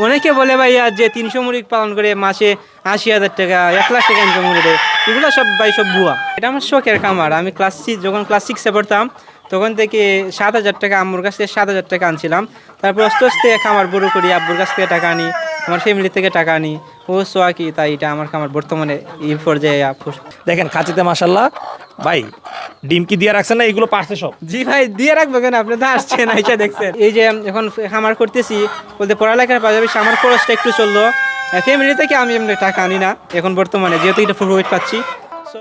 অনেকে বলে ভাইয়া যে তিনশো মুরগি পালন করে মাসে আশি হাজার টাকা, এক লাখ টাকা ইনকাম করে দেয়। এগুলো সব ভাই সব ভুয়া। এটা আমার শখের খামার। আমি ক্লাস সিক্স যখন ক্লাস সিক্সে পড়তাম তখন থেকে সাত হাজার টাকা আম্মুর কাছ থেকে সাত হাজার টাকা আনছিলাম। তারপর আস্তে আস্তে খামার বড় করি আব্বুর কাছ থেকে টাকা আনি আমার ফ্যামিলি থেকে টাকা আনি। ও সোয়া কি তাই এটা আমার খামার বর্তমানে এই পর্যায়ে দেখেন খাঁচিতে মাসাল্লাহ ভাই ডিম কি দিয়ে রাখছেন না এগুলো পারছে সব? জি ভাই দিয়ে রাখব কেন? আপনি তো আসছেন আইসা দেখছেন। এই যে এখন খামার করতেছি বলতে পড়ালেখার পাশাপাশি আমার খরচটা একটু চলল। ফ্যামিলি থেকে আমি এমনি টাকা আনি না এখন বর্তমানে যেহেতু এটা প্রফিট পাচ্ছি। So,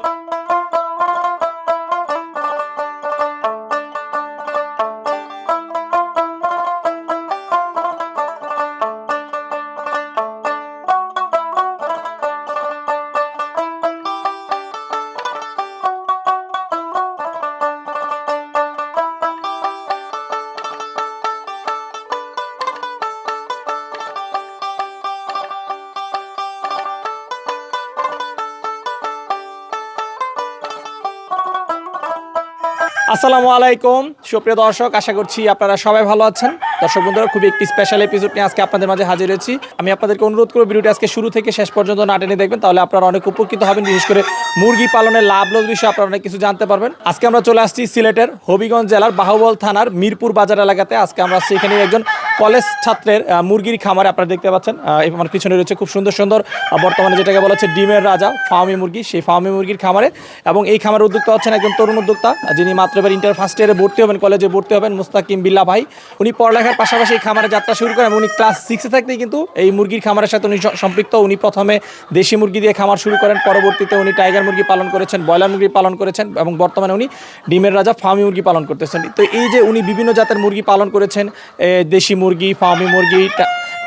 আসসালামু আলাইকুম। সুপ্রিয় দর্শক, আশা করছি আপনারা সবাই ভালো আছেন। দর্শক বন্ধুরা, খুবই একটি স্পেশাল এপিসোড নিয়ে আজকে আপনাদের মাঝে হাজির হয়েছি। আমি আপনাদেরকে অনুরোধ করব ভিডিওটি আজকে শুরু থেকে শেষ পর্যন্ত না টেনে দেখবেন, তাহলে আপনারা অনেক উপকৃত হবেন। বিশেষ করে মুরগি পালনের লাভ লস বিষয়ে আপনারা অনেক কিছু জানতে পারবেন। আজকে আমরা চলে আসছি সিলেটের হবিগঞ্জ জেলার বাহুবল থানার মিরপুর বাজার এলাকাতে। আজকে আমরা সেখানে একজন কলেজ ছাত্রের মুরগির খামারে আপনারা দেখতে পাচ্ছেন আমার পিছনে রয়েছে খুব সুন্দর সুন্দর বর্তমানে যেটাকে বলা হচ্ছে ডিমের রাজা ফার্মি মুরগি, সেই ফার্মি মুরগির খামারে। এবং এই খামারের উদ্যোক্তা হচ্ছেন একজন তরুণ উদ্যোক্তা, যিনি মাত্র এবার ইন্টার ফার্স্ট ইয়ারে ভর্তি হবেন, কলেজে ভর্তি হবেন, মুস্তাকিম বিল্লা ভাই। উনি পড়ালেখার পাশাপাশি এই খামারে যাত্রা শুরু করেন উনি ক্লাস সিক্সে থাকতেই কিন্তু এই মুরগির খামারের সাথে উনি সম্পৃক্ত। উনি প্রথমে দেশি মুরগি দিয়ে খামার শুরু করেন, পরবর্তীতে উনি টাইগার মুরগি পালন করেছেন, ব্রয়লার মুরগি পালন করেছেন এবং বর্তমানে উনি ডিমের রাজা ফার্মি মুরগি পালন করতেছেন। তো এই যে উনি বিভিন্ন জাতের মুরগি পালন করেছেন দেশি মুরগি ফার্মি মুরগি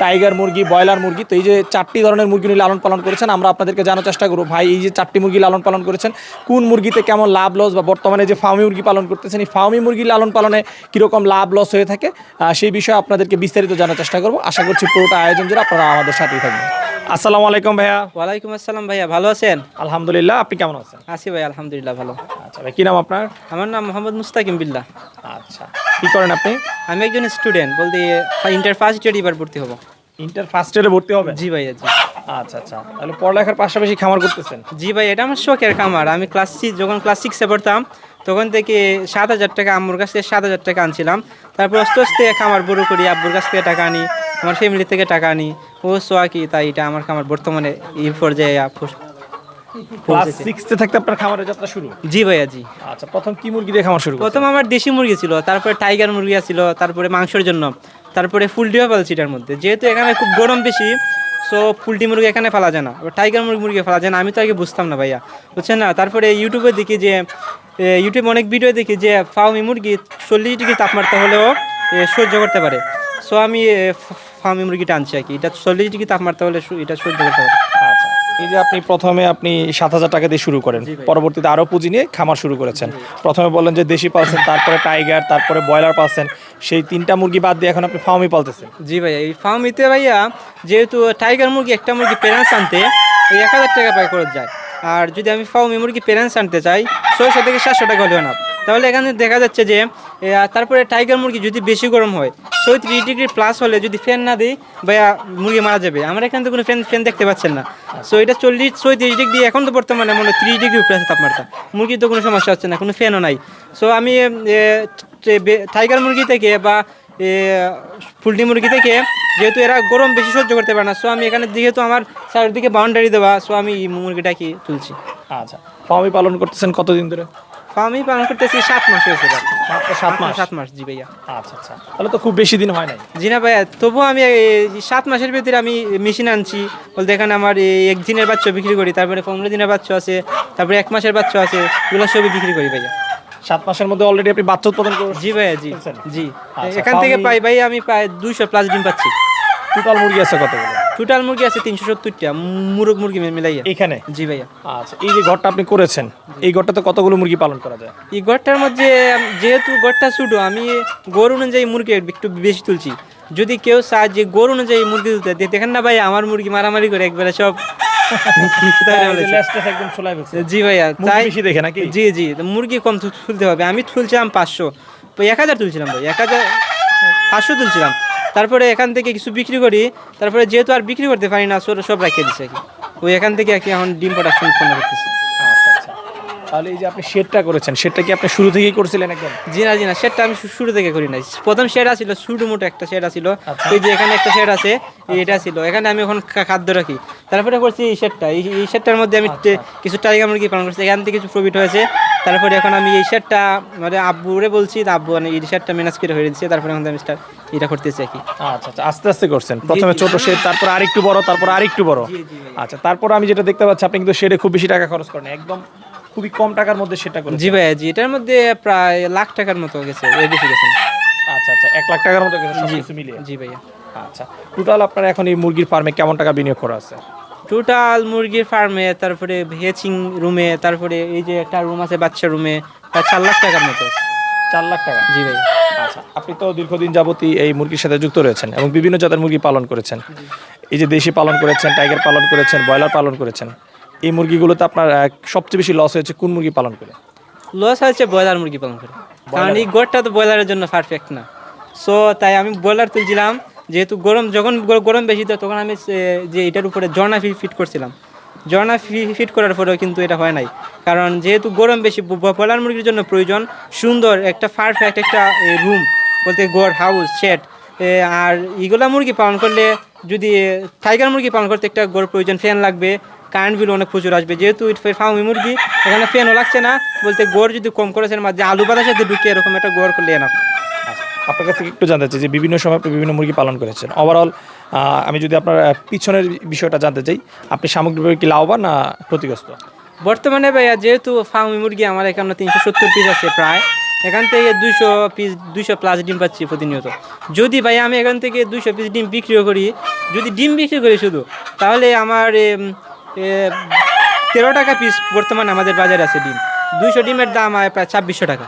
টাইগার মুরগি ব্রয়লার মুরগি। তো এই যে চারটি ধরনের মুরগি উনি লালন পালন করেছেন আমরা আপনাদেরকে জানার চেষ্টা করব। ভাই এই যে চারটি মুরগি লালন পালন করেছেন কোন মুরগিতে কেমন লাভ লস বা বর্তমানে যে ফার্মি মুরগি পালন করতেছেন এই ফার্মি মুরগি লালন পালনে কীরকম লাভ লস হয়ে থাকে সেই বিষয়ে আপনাদেরকে বিস্তারিত জানার চেষ্টা করব। আশা করছি পুরোটা আয়োজন জুড়ে আপনারা আমাদের সাথেই থাকবেন। আসসালামু আলাইকুম ভাইয়া। ওয়ালাইকুম আসসালাম ভাইয়া ভালো আছেন? আলহামদুলিল্লাহ আপনি কেমন আছেন? আছি ভাই আলহামদুলিল্লাহ ভালো। আচ্ছা ভাই কী নাম আপনার? আমার নাম মোহাম্মদ মুস্তাকিম বিল্লাহ। আচ্ছা। কী করেন আপনি? আমি একজন স্টুডেন্ট বলতে ইন্টার ফার্স্ট ইয়ার এবার ভর্তি হব। ইন্টার ফার্স্ট ইয়ারে ভর্তি হবে? জি ভাইয়া জি। আচ্ছা আচ্ছা। তাহলে পড়ালেখার পাশাপাশি খামার করতেছেন? জি ভাই এটা আমার শখের খামার। আমি ক্লাস সিক্স যখন ক্লাস সিক্সে পড়তাম তখন থেকে সাত হাজার টাকা আম্মুর কাছ থেকে সাত হাজার টাকা আনছিলাম। তারপর আস্তে আস্তে খামার বড় করি আব্বুর কাছ থেকে টাকা আনি আমার ফ্যামিলি থেকে টাকা আনি। ও সোয়া কি তাই এটা আমার খামার। বর্তমানে এই পর্যায়ে ক্লাস। সিক্সতে থাকতে আপনার খামারের যাত্রা শুরু? জি ভাইয়া জি। আচ্ছা প্রথম কি মুরগি দিয়ে খামার শুরু প্রথম আমার দেশি মুরগি ছিল তারপরে টাইগার মুরগি ছিল তারপরে মাংসের জন্য তারপরে ফুলটিও পালছি এটার মধ্যে। যেহেতু এখানে খুব গরম বেশি সো ফুলটি মুরগি এখানে ফেলা যায় না। টাইগার মুরগি মুরগি ফেলা যায় না আমি তো আগে বুঝতাম না ভাইয়া বুঝছেন না? তারপরে ইউটিউবে দেখি যে ইউটিউবে অনেক ভিডিও দেখি যে ফার্মি মুরগি চল্লিশ ডিগ্রি তাপমাত্রা হলেও সহ্য করতে পারে। সো আমি ফার্মি মুরগিটা আনছি আর কি এটা চল্লিশ ডিগ্রি তাপমাত্রা হলে এটা সহ্য করতে পারে। এই যে আপনি প্রথমে আপনি সাত হাজার টাকা দিয়ে শুরু করেন পরবর্তীতে আরও পুঁজি নিয়ে খামার শুরু করেছেন। প্রথমে বললেন যে দেশি পালছেন তারপরে টাইগার তারপরে ব্রয়লার পালছেন সেই তিনটা মুরগি বাদ দিয়ে এখন আপনি ফার্মি পালতেছেন। জি ভাইয়া এই ফার্মিতে ভাইয়া যেহেতু টাইগার মুরগি একটা মুরগি প্যারেন্টস আনতে ওই এক হাজার টাকা পায় খরচ যায়। আর যদি আমি ফার্মি মুরগি প্যারেন্টস আনতে চাই ছয়শো থেকে সাতশো টাকা হলেও না। তাহলে এখানে দেখা যাচ্ছে যে তারপরে টাইগার মুরগি যদি বেশি গরম হয় ছয়ত্রিশ ডিগ্রি প্লাস হলে যদি ফ্যান না দিই, ভাইয়া মুরগি মারা যাবে। আমরা এখানে তো কোনো ফ্যান ফ্যান দেখতে পাচ্ছেন না। সো এটা চল্লিশ ছয়ত্রিশ ডিগ্রি, এখন তো বর্তমানে মনে হয় ত্রিশ ডিগ্রি উপরে আছে তাপমাত্রা। মুরগির তো কোনো সমস্যা হচ্ছে না, কোনো ফ্যানও নাই। সো আমি টাইগার মুরগি থেকে বা পোলট্রি মুরগি থেকে যেহেতু এরা গরম বেশি সহ্য করতে পারে না সো আমি এখানে যেহেতু আমার চারিদিকে বাউন্ডারি দেওয়া সো আমি এই মুরগিটাকে তুলছি। আচ্ছা ফার্মি পালন করতেছেন কতদিন ধরে? আমি পালন করতেছি সাত মাস হয়েছে মাত্র সাত মাস? সাত মাস জি ভাইয়া। আচ্ছা আচ্ছা। তাহলে তো খুব বেশি দিন হয় নাই। জি না ভাইয়া তবুও আমি সাত মাসের ভিতরে আমি মেশিন আনছি। বলতে এখানে আমার এক দিনের বাচ্চা বিক্রি করি তারপরে পনেরো দিনের বাচ্চা আছে তারপরে এক মাসের বাচ্চা আছে এগুলো সবই বিক্রি করি ভাইয়া। সাত মাসের মধ্যে অলরেডি আপনি বাচ্চা উৎপাদন করছেন? জি ভাইয়া জি? জি। আচ্ছা, এখান থেকে পাই ভাই আমি প্রায় দুইশো প্লাস ডিম পাচ্ছি। টোটাল মুরগি আছে কতগুলো? টোটাল মুরগি আছে তিনশো সত্তরটা। মুরগ মুরগি মিলাইয়া। এইখানে জি ভাইয়া। আচ্ছা এই যে ঘরটা আপনি করেছেন এই ঘরটাতে কতগুলো মুরগি পালন করা যায়? এই ঘরটার মধ্যে যেহেতু গড়টা ছোটো আমি গরু অনুযায়ী মুরগি একটু বেশি তুলছি। যদি কেউ চায় যে গড় অনুযায়ী মুরগি তুলতে দেখেন না ভাই আমার মুরগি মারামারি করে একবারে সব ফেলছে। জি ভাইয়া তাই বেশি দেখে নাকি? জি জি মুরগি কম তুলতে হবে। আমি তুলছিলাম পাঁচশো। এক হাজার তুলছিলাম ভাই এক হাজার পাঁচশো তুলছিলাম। তারপরে এখান থেকে কিছু বিক্রি করি তারপরে যেহেতু আর বিক্রি করতে পারি না সব সব রাখিয়ে দিচ্ছে আর কি। ওই এখান থেকে আর কি এখন ডিম প্রোডাকশন উৎপন্ন করতেছি। আচ্ছা আচ্ছা। তাহলে এই যে আপনি শেডটা করেছেন শেডটা কি আপনি শুরু থেকেই করছিলেন একদম? জি না জি না সেটটা আমি শুরু থেকে করি নাই। প্রথম শেড আছিল ছোটো মোটো একটা শেড আছিল। আচ্ছা। এই যে এখানে একটা শেড আছে এটা ছিল। এখানে আমি এখন খাদ্য রাখি। তারপরে করছি এই শেডটা। এই শেডটার মধ্যে আমি কিছু টাইগার মুরগি পালন করছি। এখান থেকে কিছু প্রফিট হয়েছে। তারপরে এখন আমি এই শেডটা মানে আব্বুরে বলছি আব্বু মানে এই শেডটা ম্যানেজ করে হয়ে দিচ্ছে তারপরে এখন আমি স্টার্ট এটা করতেছি আর কি। আচ্ছা আচ্ছা আস্তে আস্তে করছেন। প্রথমে ছোট শেড তারপর আরেকটু বড় তারপর আরেকটু বড়। ভাই। আচ্ছা তারপর আমি যেটা দেখতে পাচ্ছি আপনি কিন্তু শেডে খুব বেশি টাকা খরচ করেন একদম খুবই কম টাকার মধ্যে সেটা করেন জি ভাইয়া জি এটার মধ্যে প্রায় লাখ টাকার মতো গেছে এর বেশি গেছে আচ্ছা আচ্ছা এক লাখ টাকার মতো গেছে সব জি কিছু মিলিয়ে। জি ভাইয়া। আচ্ছা টোটাল আপনার এখন এই মুরগির ফার্মে কেমন টাকা বিনিয়োগ করা আছে? টোটাল মুরগির ফার্মে তারপরে হেচিং রুমে তারপরে এই যে একটা রুম আছে বাচ্চা রুমে প্রায় চার লাখ টাকার মতো চার লাখ টাকা? জি ভাই। আচ্ছা আপনি তো দীর্ঘদিন যাবতী এই মুরগির সাথে যুক্ত রয়েছেন এবং বিভিন্ন জাতের মুরগি পালন করেছেন। এই যে দেশি পালন করেছেন টাইগার পালন করেছেন ব্রয়লার পালন করেছেন এই মুরগিগুলোতে আপনার সবচেয়ে বেশি লস হয়েছে কোন মুরগি পালন করে? লস হয়েছে ব্রয়লার মুরগি পালন করে। কারণ এই গোড়টা তো ব্রয়লারের জন্য পারফেক্ট না। সো তাই আমি ব্রয়লার তুলছিলাম যেহেতু গরম যখন গরম বেশি তো তখন আমি যে এটার উপরে ঝর্ণা ফিট করছিলাম ঝর্ণা ফিট করার পরেও কিন্তু এটা হয় নাই কারণ যেহেতু গরম বেশি ব্রয়লার মুরগির জন্য প্রয়োজন সুন্দর একটা পারফেক্ট একটা রুম বলতে গোড় হাউস শেড আর এগুলা মুরগি পালন করলে যদি টাইগার মুরগি পালন করতে একটা গোড় প্রয়োজন ফ্যান লাগবে কারেন্ট বিল অনেক প্রচুর আসবে যেহেতু ফার্মি মুরগি এখানে ফ্যানও লাগছে না বলতে গোড় যদি কম করেছেন মাঝে আলু বাতার সাথে ঢুকে এরকম একটা গোড় করলে এনাফ আচ্ছা, আপনার কাছ থেকে একটু জানতে চাই যে বিভিন্ন সময় আপনি বিভিন্ন মুরগি পালন করেছেন। ওভারঅল আমি যদি আপনার পিছনের বিষয়টা জানতে চাই, আপনি সামগ্রিকভাবে কি লাভবান না ক্ষতিগ্রস্ত? বর্তমানে ভাইয়া, যেহেতু ফার্মি মুরগি আমার এখানে তিনশো সত্তর পিস আছে প্রায়, এখান থেকে দুইশো পিস দুইশো প্লাস ডিম পাচ্ছি প্রতিনিয়ত। যদি ভাই আমি এখান থেকে দুইশো পিস ডিম বিক্রিও করি, যদি ডিম বিক্রি করি শুধু, তাহলে আমার তেরো টাকা পিস বর্তমানে আমাদের বাজারে আছে ডিম। দুইশো ডিমের দাম হয় প্রায় ছাব্বিশশো টাকা।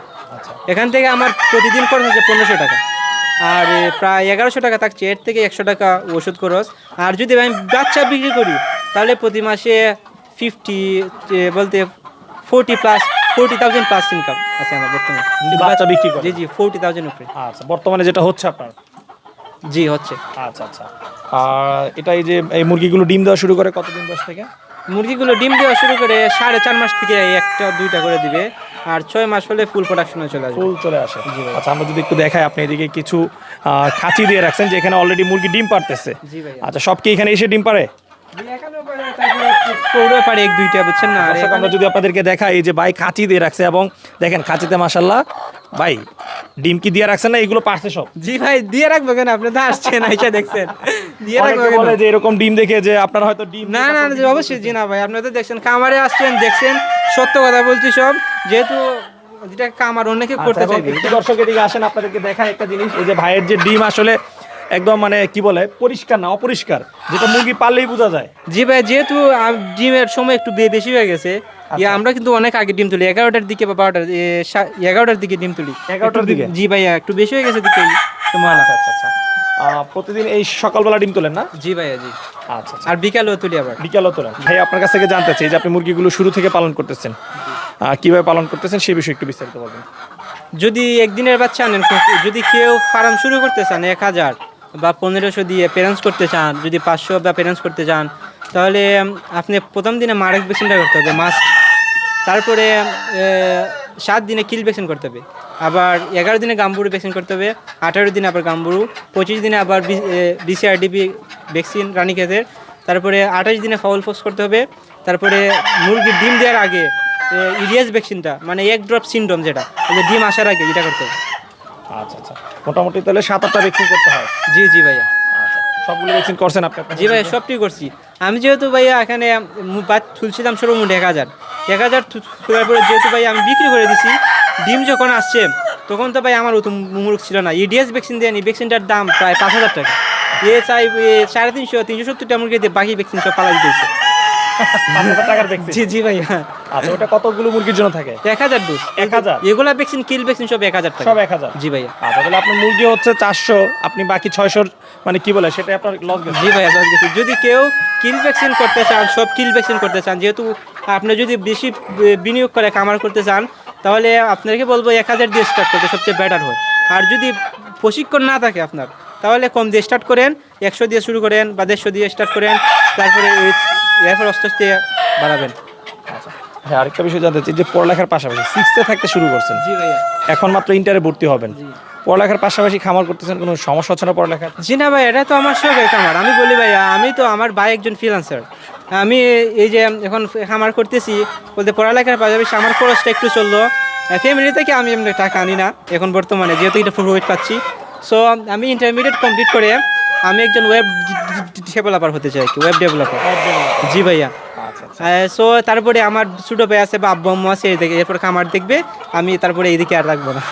এখান থেকে আমার প্রতিদিন খরচ হচ্ছে পনেরোশো টাকা। আর প্রায় এগারোশো টাকা থাকছে এর থেকে একশো টাকা ওষুধ খরচ। আর যদি আমি বাচ্চা বিক্রি করি তাহলে প্রতি মাসে ফিফটি বলতে forty plus forty thousand plus income আছে আমার বর্তমানে। বাচ্চা বিক্রি করেন? জি জি ফোরটি থাউজেন্ড উপরে। আচ্ছা বর্তমানে যেটা হচ্ছে আপনার? জি হচ্ছে। আচ্ছা আচ্ছা। আর এটা এই যে এই মুরগিগুলো ডিম দেওয়া শুরু করে কতদিন বয়স থেকে? মুরগিগুলো ডিম দেওয়া শুরু করে সাড়ে চার মাস থেকে একটা দুইটা করে দিবে। আর ছয় মাস হলে ফুল প্রোডাকশনে চলে আসবে। ফুল চলে আসে। আচ্ছা আমরা যদি একটু দেখাই আপনি এদিকে কিছু আহ, খাঁচি দিয়ে রাখছেন যে এখানে অলরেডি মুরগি ডিম পারতেছে আচ্ছা সব কি এখানে এসে ডিম পারে পৌড়ে পারে এক দুইটা বুঝছেন না? আর আমরা যদি আপনাদেরকে দেখাই এই যে ভাই খাঁচি দিয়ে রাখছে এবং দেখেন খাঁচিতে মাসাল্লাহ ভাই ডিম কি দিয়ে রাখছেন না? এগুলো পারছে সব। জি ভাই দিয়ে রাখব কেন? আপনি তো আসছেন আইসা দেখছেন। দিয়ে রাখব বলে যে এরকম ডিম দেখে যে আপনারা হয়তো ডিম না না জি, অবশ্যই জি না ভাই আপনি তো দেখছেন কামারে আসছেন দেখছেন সত্য কথা বলছি সব। যেহেতু যেটা কামার অনেকে আচ্ছা, করতে এবং চাইবে। একটু দর্শক এদিকে আসেন আপনাদেরকে দেখায় একটা জিনিস এই যে ভাইয়ের যে ডিম আসলে একদম মানে কি বলে পরিষ্কার না অপরিষ্কার যেটা মুরগি পারলেই বোঝা যায়। জি ভাই যেহেতু ডিমের সময় একটু বেশি হয়ে গেছে আচ্ছা। ইয়া আমরা কিন্তু অনেক আগে ডিম তুলি এগারোটার দিকে বা বারোটার এগারোটার দিকে ডিম তুলি। এগারোটার দিকে? জি ভাইয়া একটু বেশি হয়ে গেছে দিকে। তোমার আচ্ছা আচ্ছা প্রতিদিন এই সকালবেলা ডিম তোলেন না? জি ভাইয়া জি। আচ্ছা আচ্ছা। আর বিকালেও তুলি আবার। বিকালও তোলেন। ভাই আপনার কাছ থেকে জানতে চাই যে আপনি মুরগিগুলো শুরু থেকে পালন করতেছেন কীভাবে পালন করতেছেন সেই বিষয়ে একটু বিস্তারিত বলবেন। যদি একদিনের বাচ্চা আনেন যদি কেউ ফার্ম শুরু করতে চান এক হাজার বা পনেরোশো দিয়ে প্যারেন্টস করতে চান, যদি পাঁচশো বা প্যারেন্টস করতে চান, তাহলে আপনি প্রথম দিনে মারেক ভ্যাকসিনটা করতে হবে, মাস্ট। তারপরে সাত দিনে কিল ভ্যাকসিন করতে হবে। আবার এগারো দিনে গাম্বুরু ভ্যাকসিন করতে হবে, আঠারো দিনে আবার গাম্বুরু, পঁচিশ দিনে আবার বিসিআরডিবি ভ্যাকসিন রানীক্ষেতের তারপরে আঠাশ দিনে ফাউল ফোক্স করতে হবে, তারপরে মুরগির ডিম দেওয়ার আগে ইডিএস ভ্যাকসিনটা মানে এক ড্রপ সিনড্রোম যেটা ডিম আসার আগে এটা করতে হবে। আচ্ছা আচ্ছা। মোটামুটি তাহলে সাত আটটা ভ্যাকসিন করতে হয়। জি জি ভাইয়া। আচ্ছা সবগুলো ভ্যাকসিন করছেন আপনি আপনার জি ভাইয়া সবটি করছি। আমি যেহেতু ভাইয়া এখানে বাদ তুলছিলাম সর্বমোট এক হাজার। এক হাজার তোলার পরে যেহেতু ভাই আমি বিক্রি করে দিছি ডিম যখন আসছে তখন তো ভাই আমার অত মুরগ ছিল না। ইডিএস ভ্যাকসিন দেয়নি ভ্যাকসিনটার দাম প্রায় পাঁচ হাজার টাকা। এ চাই সাড়ে তিনশো তিনশো সত্তরটা মুরগি দিয়ে বাকি ভ্যাকসিন সব পালা দিতেছে। টাকার ভ্যাকসিন জি জি ভাইয়া আচ্ছা ওটা কতগুলো মুরগির জন্য থাকে? এক হাজার ডোজ এক হাজার? এগুলা ভ্যাকসিন কিল ভ্যাকসিন সব এক হাজার সব এক হাজার? জি ভাইয়া। আচ্ছা তাহলে আপনার মুরগি হচ্ছে চারশো আপনি বাকি ছয়শোর মানে কি বলে সেটা আপনার লস গেছে জি ভাইয়া লস গেছে যদি কেউ কিল ভ্যাকসিন করতে চান সব কিল ভ্যাকসিন করতে চান যেহেতু আপনি যদি বেশি বিনিয়োগ করে কামার করতে চান তাহলে আপনাকে বলব এক হাজার দিয়ে স্টার্ট করতে সবচেয়ে বেটার হয়। আর যদি প্রশিক্ষণ না থাকে আপনার তাহলে কম দিয়ে স্টার্ট করেন একশো দিয়ে শুরু করেন বা দেড়শো দিয়ে স্টার্ট করেন তারপরে এরপর আস্তে আস্তে বাড়াবেন। হ্যাঁ আরেকটা বিষয় জানতে চাই যে পড়ালেখার পাশাপাশি সিক্সতে থাকতে শুরু করছেন। জি ভাইয়া। এখন মাত্র ইন্টারে ভর্তি হবেন। পড়ালেখার পাশাপাশি খামার করতেছেন কোনো সমস্যা হচ্ছে না পড়ালেখার? জি না ভাই এটা তো আমার শখের খামার। আমি বলি ভাইয়া আমি তো আমার ভাই একজন ফ্রিলান্সার আমি এই যে এখন খামার করতেছি বলতে পড়ালেখার পাশাপাশি আমার খরচটা একটু চলল। ফ্যামিলি থেকে আমি এমনি টাকা আনি না এখন বর্তমানে যেহেতু এটা প্রফিট পাচ্ছি। সো আমি ইন্টারমিডিয়েট কমপ্লিট করে আমি একজন ওয়েব ডেভেলপার হতে চাই ওয়েব ডেভেলপার জি ভাইয়া। আচ্ছা আচ্ছা। সো তারপরে আমার ছোটো ভাই আছে বা আব্বু আম্মু আছে এদিকে এরপর খামার দেখবে আমি তারপরে এইদিকে আর রাখব না।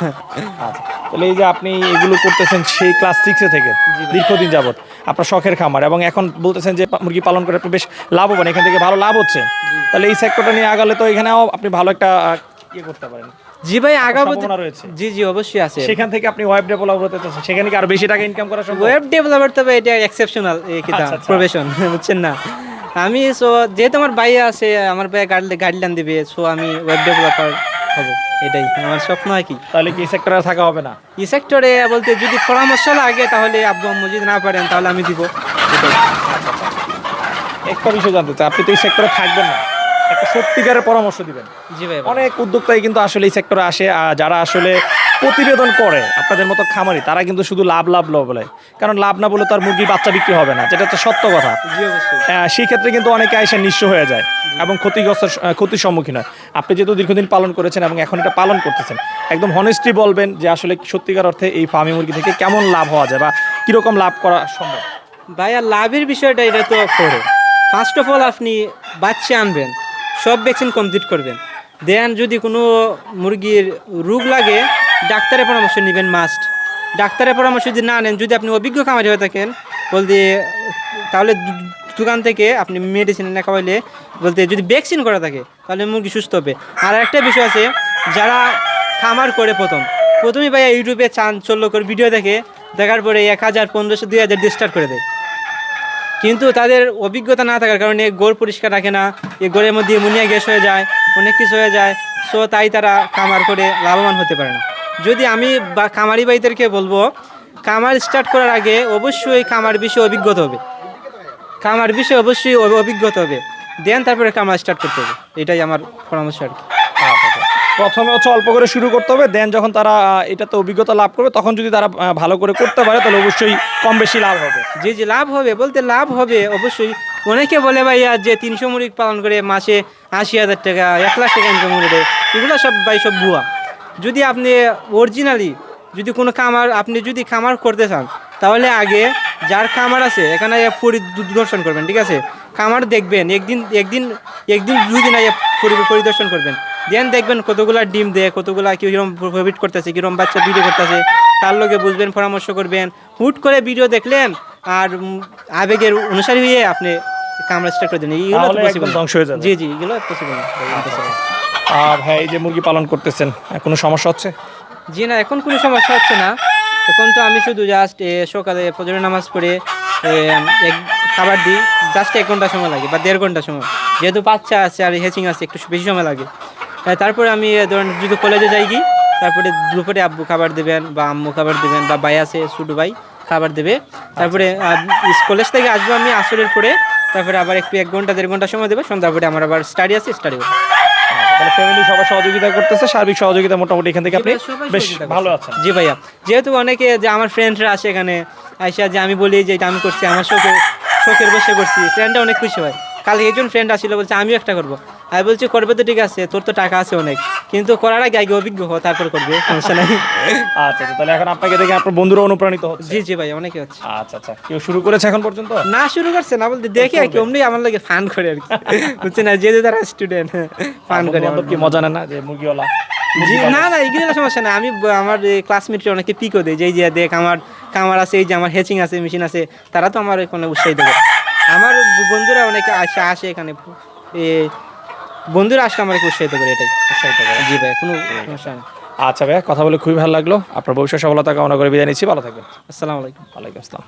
আচ্ছা তাহলে এই যে আপনি এগুলো করতেছেন সেই ক্লাস সিক্সে থেকে দীর্ঘদিন যাবত আপনার শখের খামার এবং এখন বলতেছেন যে মুরগি পালন করে আপনি বেশ লাভবান এখান থেকে ভালো লাভ হচ্ছে। তাহলে এই সেক্টরটা নিয়ে আগালে তো এখানেও আপনি ভালো একটা ইয়ে করতে পারেন। জি ভাই রয়েছে। জি জি অবশ্যই আছে। সেখান থেকে আপনি ওয়েব ডেভেলপার হতে চাচ্ছেন সেখানে কি আরও বেশি টাকা ইনকাম করা সম্ভব? ওয়েব ডেভেলপার তবে এটা এক্সেপশনাল কিতা আচ্ছা, আচ্ছা। প্রফেশন বুঝছেন না? আমি সো যেহেতু আমার ভাই আছে আমার ভাই গাইডলাইন দিবে সো আমি ওয়েব ডেভেলপার হব এটাই। আমার স্বপ্ন আর কি। তাহলে কি সেক্টরে থাকা হবে না? এই সেক্টরে বলতে যদি পরামর্শ লাগে তাহলে আব্বু আম্মু যদি না পারেন তাহলে আমি দিব। একটা বিষয় জানতে চাই আপনি তো এই সেক্টরে থাকবেন না। একটা সত্যিকারের পরামর্শ দিবেন। জি ভাই অনেক উদ্যোক্তাই কিন্তু আসলে এই সেক্টরে আসে আর যারা আসলে প্রতিবেদন করে আপনাদের মতো খামারি তারা কিন্তু শুধু লাভ লাভ লাভ বলে। কারণ লাভ না বলে তার মুরগির বাচ্চা বিক্রি হবে না যেটা হচ্ছে সত্য কথা। সেই ক্ষেত্রে কিন্তু অনেকে এসে নিঃস্ব হয়ে যায় এবং ক্ষতিগ্রস্ত ক্ষতির সম্মুখীন হয়। আপনি যেহেতু দীর্ঘদিন পালন করেছেন এবং এখন এটা পালন করতেছেন একদম হনেস্টলি বলবেন যে আসলে সত্যিকার অর্থে এই ফার্মি মুরগি থেকে কেমন লাভ হওয়া যায় বা কীরকম লাভ করা সম্ভব? ভাইয়া লাভের বিষয়টা এটা তো পড়ে ফার্স্ট অফ অল আপনি বাচ্চা আনবেন সব ভ্যাকসিন কমপ্লিট করবেন। দেন যদি কোনো মুরগির রোগ লাগে, ডাক্তারের পরামর্শ নেবেন মাস্ট ডাক্তারের পরামর্শ যদি না নেন, যদি আপনি অভিজ্ঞ খামারি হয়ে থাকেন, বলতে, তাহলে দোকান থেকে আপনি মেডিসিন না খাওয়াইলে, বলতে যদি ভ্যাকসিন করা থাকে, তাহলে মুরগি সুস্থ হবে। আর একটা বিষয় আছে, যারা খামার করে প্রথম, প্রথমেই ভাইয়া ইউটিউবে চান চল্ল করে ভিডিও দেখে, দেখার পরে এক হাজার পনেরোশো, দুই হাজার দিয়ে স্টার্ট করে দেয়। কিন্তু তাদের অভিজ্ঞতা না থাকার কারণে গোড় পরিষ্কার রাখে না। এই গোড়ের মধ্যে অ্যামোনিয়া গ্যাস হয়ে যায়, অনেক কিছু হয়ে যায়। সো তাই তারা খামার করে লাভবান হতে পারে না। যদি আমি বা খামারি ভাইদেরকে বলব, খামার স্টার্ট করার আগে অবশ্যই খামার বিষয়ে অভিজ্ঞতা হবে। খামার বিষয়ে অবশ্যই অভিজ্ঞতা হবে। দেন তারপরে খামার স্টার্ট করতে হবে। এটাই আমার পরামর্শ আর কি। প্রথমে হচ্ছে অল্প করে শুরু করতে হবে দেন যখন তারা এটাতে অভিজ্ঞতা লাভ করবে, তখন যদি তারা ভালো করে করতে পারে, তাহলে অবশ্যই কম বেশি লাভ হবে। জি জি লাভ হবে, বলতে লাভ হবে, অবশ্যই। অনেকে বলে ভাইয়া যে তিনশো মুরগি পালন করে মাসে আশি হাজার টাকা, এক লাখ টাকা ইনকাম করে দেয়। এগুলো সব ভাই, সব ভুয়া। যদি আপনি অরিজিনালি যদি কোনো খামার, আপনি যদি খামার করতে চান, তাহলে আগে যার খামার আছে, এখানে পরিদর্শন করবেন, ঠিক আছে? খামার দেখবেন, একদিন একদিন একদিন, দুই দিন আগে পরি- পরিদর্শন করবেন। দেন দেখবেন কতগুলা ডিম দেয় কতগুলা কীরকম প্রফিট করতেছে কীরকম বাচ্চা ভিডিও করতেছে তার লোকে বুঝবেন পরামর্শ করবেন। হুট করে ভিডিও দেখলেন আর আবেগের অনুসারী হয়ে আপনি কামড়া স্টার্ট করে দেন তো পসিবল ধ্বংস হয়ে যাবে। জি জি এগুলো পসিবল আর হ্যাঁ এই যে মুরগি পালন করতেছেন কোনো সমস্যা হচ্ছে? জি না এখন কোনো সমস্যা হচ্ছে না। এখন তো আমি শুধু জাস্ট সকালে ফজরের নামাজ পড়ে এক খাবার দিই জাস্ট এক ঘণ্টা সময় লাগে বা দেড় ঘণ্টা সময়। যেহেতু বাচ্চা আছে আর হেচিং আছে একটু বেশি সময় লাগে। তারপরে আমি ধরেন যদি কলেজে যাই কি তারপরে দুপুরে আব্বু খাবার দেবেন বা আম্মু খাবার দেবেন বা ভাই আছে ছোটো ভাই খাবার দেবে। তারপরে কলেজ থেকে আসব আমি আসরের পরে তারপরে আবার একটু এক ঘণ্টা দেড় ঘণ্টা সময় দেবে সন্ধ্যার পরে আমার আবার স্টাডি আছে স্টাডি আচ্ছা, তাহলে ফ্যামিলি সবাই সহযোগিতা করতেছে সার্বিক সহযোগিতা মোটামুটি এখান থেকে আপনি বেশ ভালো আছেন। জি ভাইয়া যেহেতু অনেকে যে আমার ফ্রেন্ডরা আসে এখানে আইসা যে আমি বলি যে এটা আমি করছি আমার শোকে শোকের বসে করছি ফ্রেন্ডরা অনেক খুশি হয়। কাল একজন ফ্রেন্ড আসছিল বলছে আমিও একটা করব। আমি বলছি করবে তো ঠিক আছে তোর তো টাকা আছে অনেক। কিন্তু করার আগে আগে অভিজ্ঞ হো তারপর করবে সমস্যা নাই। আচ্ছা আচ্ছা তাহলে এখন আপনাকে দেখে আপনার বন্ধুরা অনুপ্রাণিত হচ্ছে। জি জি ভাই অনেকে হচ্ছে। আচ্ছা আচ্ছা কেউ শুরু করেছে এখন পর্যন্ত? না শুরু করছে না বলতে দেখে আর কি অমনি আমার লাগে ফান করে আর কি। বুঝছে না যে যে তারা স্টুডেন্ট ফান করে কি মজা নেয় না যে মুরগিওয়ালা? জি না না এগুলো সমস্যা না আমি আমার ক্লাসমেটের অনেকে পিকও দেয় যে যে দেখ আমার কামার আছে এই যে আমার হেচিং আছে মেশিন আছে। তারা তো আমার এখানে উৎসাহিত করে আমার বন্ধুরা অনেকে আসে আসে এখানে এ, বন্ধুরা আসলে আমার উৎসাহিত করে এটাই। উৎসাহিত করে। জি ভাই কোনো সমস্যা নেই। আচ্ছা ভাইয়া কথা বলে খুবই ভালো লাগল। আপনার ভবিষ্যৎ সফলতা কামনা করে বিদায় নিচ্ছি। ভালো থাকবেন। আসসালামু আলাইকুম। ওয়ালাইকুম আসসালাম।